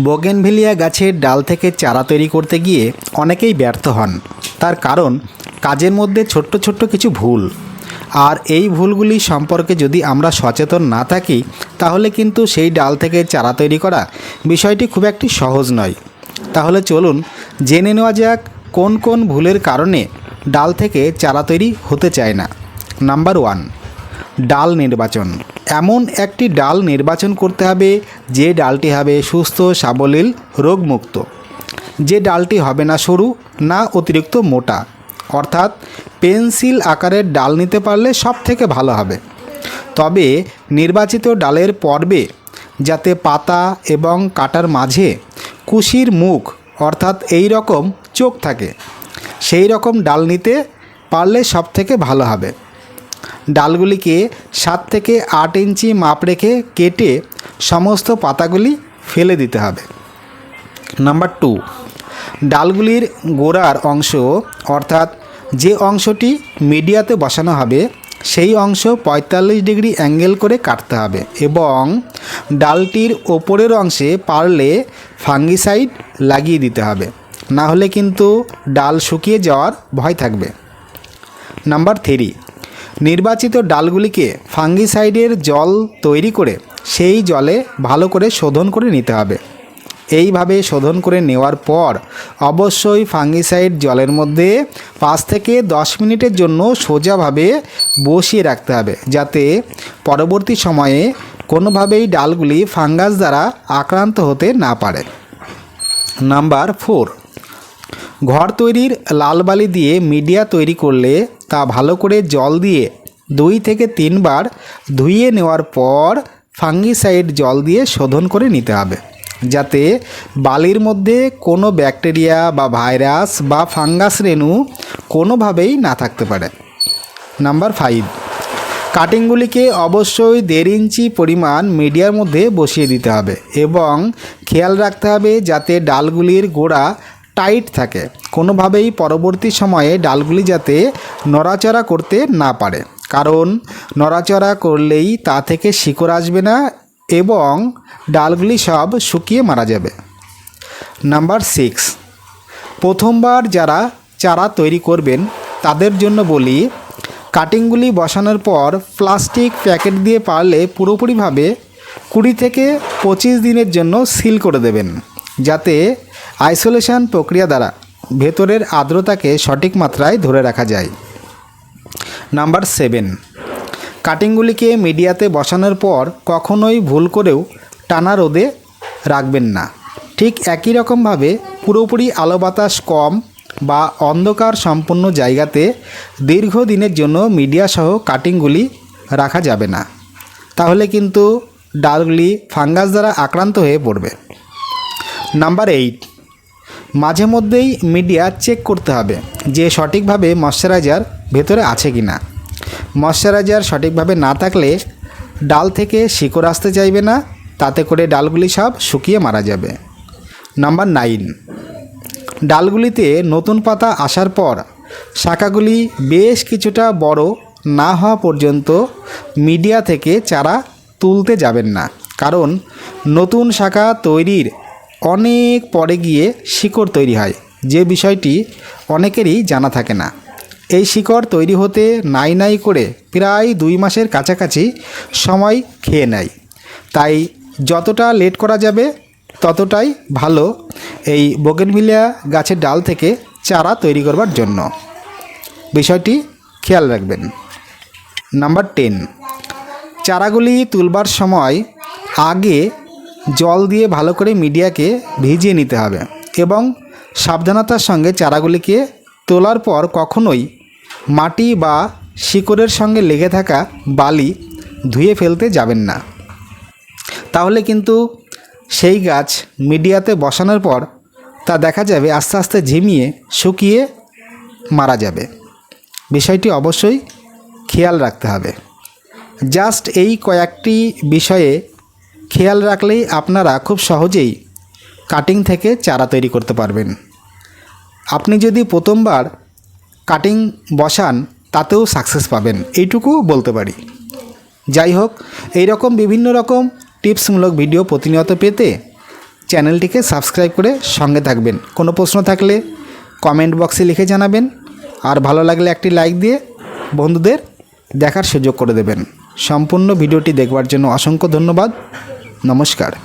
Bougainvillea গাছের ডাল থেকে চারা তৈরি করতে গিয়ে অনেকেই ব্যর্থ হন। তার কারণ, কাজের মধ্যে ছোট্ট ছোট্ট কিছু ভুল। আর এই ভুলগুলি সম্পর্কে যদি আমরা সচেতন না থাকি, তাহলে কিন্তু সেই ডাল থেকে চারা তৈরি করা বিষয়টি খুব একটি সহজ নয়। তাহলে চলুন জেনে নেওয়া যাক কোন কোন ভুলের কারণে ডাল থেকে চারা তৈরি হতে চায় না। নাম্বার ওয়ান, ডাল নির্বাচন। এমন একটি ডাল নির্বাচন করতে হবে, যে ডালটি হবে সুস্থ, সাবলীল, রোগমুক্ত। যে ডালটি হবে না সরু, না অতিরিক্ত মোটা। অর্থাৎ, পেন্সিল আকারের ডাল নিতে পারলে সব থেকে ভালো হবে। তবে, নির্বাচিত ডালের পর্বে, যাতে পাতা এবং কাটার মাঝে কুশির মুখ, অর্থাৎ এই রকম চোখ থাকে, সেই রকম ডাল নিতে পারলে সব থেকে ভালো হবে। ডালগুলিকে সাত থেকে আট ইঞ্চি মাপ রেখে কেটে সমস্ত পাতাগুলি ফেলে দিতে হবে। নাম্বার টু, ডালগুলির গোড়ার অংশ, অর্থাৎ যে অংশটি মিডিয়াতে বসানো হবে, সেই অংশ পঁয়তাল্লিশ ডিগ্রি অ্যাঙ্গেল করে কাটতে হবে এবং ডালটির ওপরের অংশে পারলে ফাঙ্গিসাইড লাগিয়ে দিতে হবে। না হলে কিন্তু ডাল শুকিয়ে যাওয়ার ভয় থাকবে। নাম্বার থ্রি নির্বাচিত ডালগুলিকে ফাঙ্গিসাইডের জল তৈরি করে সেই জলে ভালো করে শোধন করে নিতে হবে। এইভাবে শোধন করে নেওয়ার পর অবশ্যই ফাঙ্গিসাইড জলের মধ্যে পাঁচ থেকে দশ মিনিটের জন্য সোজাভাবে বসিয়ে রাখতে হবে যাতে পরবর্তী সময়ে কোনোভাবেই ডালগুলি ফাঙ্গাস দ্বারা আক্রান্ত হতে না পারে। নাম্বার ফোর ঘর তৈরির লাল বালি দিয়ে মিডিয়া তৈরি করলে তা ভালো করে জল দিয়ে দুই থেকে তিনবার ধুইয়ে নেওয়ার পর ফাঙ্গিসাইড জল দিয়ে শোধন করে নিতে হবে। যাতে বালির মধ্যে কোনো ব্যাকটেরিয়া বা ভাইরাস বা ফাঙ্গাস রেণু কোনোভাবেই না থাকতে পারে। নাম্বার ফাইভ, কাটিংগুলিকে অবশ্যই দেড় ইঞ্চি পরিমাণ মিডিয়ার মধ্যে বসিয়ে দিতে হবে এবং খেয়াল রাখতে হবে যাতে ডালগুলির গোড়া টাইট থাকে। কোনোভাবেই পরবর্তী সময়ে ডালগুলি যাতে নড়াচড়া করতে না পারে। কারণ নড়াচড়া করলেই তা থেকে শিকড় আসবে না এবং ডালগুলি সব শুকিয়ে মারা যাবে। নাম্বার সিক্স প্রথমবার যারা চারা তৈরি করবেন, তাদের জন্য বলি, কাটিংগুলি বসানোর পর প্লাস্টিক প্যাকেট দিয়ে পারলে পুরোপুরিভাবে কুড়ি থেকে পঁচিশ দিনের জন্য সিল করে দেবেন। যাতে আইসোলেশন প্রক্রিয়া দ্বারা ভেতরের আর্দ্রতাকে সঠিক মাত্রায় ধরে রাখা যায়। Number seven. কাটিংগুলিকে মিডিয়াতে বসানোর পর কখনোই ভুল করেও টানা রোদে রাখবেন না। ঠিক একই রকমভাবে পুরোপুরি আলো বাতাস কম বা অন্ধকার সম্পন্ন জায়গাতে দীর্ঘদিনের জন্য মিডিয়াসহ কাটিংগুলি রাখা যাবে না। তাহলে কিন্তু ডালগুলি ফাঙ্গাস দ্বারা আক্রান্ত হয়ে পড়বে। Number eight. মাঝে মধ্যেই মিডিয়া চেক করতে হবে যে সঠিকভাবে ময়শ্চারাইজার ভেতরে আছে কি না। ময়শ্চারাইজার সঠিকভাবে না থাকলে ডাল থেকে শিকড় আসতে চাইবে না, তাতে করে ডালগুলি সব শুকিয়ে মারা যাবে। Number nine. ডালগুলিতে নতুন পাতা আসার পর শাখাগুলি বেশ কিছুটা বড় না হওয়া পর্যন্ত মিডিয়া থেকে চারা তুলতে যাবেন না, কারণ নতুন শাখা তৈরির অনেক পরে গিয়ে শিকড় তৈরি হয়। যে বিষয়টি অনেকেরই জানা থাকে না। এই শিকড় তৈরি হতে নাই নাই করে প্রায় দুই মাসের কাছাকাছি সময় খেয়ে নেয়। তাই যতটা লেট করা যাবে, ততটাই ভালো এই বোগেনভিলিয়া গাছের ডাল থেকে চারা তৈরি করবার জন্য। বিষয়টি খেয়াল রাখবেন। নাম্বার টেন, চারাগুলি তুলবার সময় আগে জল দিয়ে ভালো করে মিডিয়াকে ভিজিয়ে নিতে হবে এবং সাবধানতার সঙ্গে চারাগুলিকে তোলার পর কখনোই মাটি বা শিকড়ের সঙ্গে লেগে থাকা বালি ধুয়ে ফেলতে যাবেন না। তাহলে কিন্তু সেই গাছ মিডিয়াতে বসানোর পর তা দেখা যাবে আস্তে আস্তে ঝিমিয়ে, শুকিয়ে মারা যাবে। বিষয়টি অবশ্যই খেয়াল রাখতে হবে। জাস্ট এই কয়েকটি বিষয়ে খেয়াল রাখলেই আপনারা খুব সহজেই কাটিং থেকে চারা তৈরি করতে পারবেন। আপনি যদি প্রথমবার কাটিং বসান, তাতেও সাকসেস পাবেন। এইটুকু বলতে পারি। যাই হোক এই রকম বিভিন্ন রকম টিপসমূলক ভিডিও প্রতিনিয়ত পেতে চ্যানেলটিকে সাবস্ক্রাইব করে সঙ্গে থাকবেন। কোনো প্রশ্ন থাকলে কমেন্ট বক্সে লিখে জানাবেন। আর ভালো লাগলে একটি লাইক দিয়ে বন্ধুদের দেখার সুযোগ করে দেবেন। সম্পূর্ণ ভিডিওটি দেখবার জন্য অসংখ্য ধন্যবাদ। Namaskar.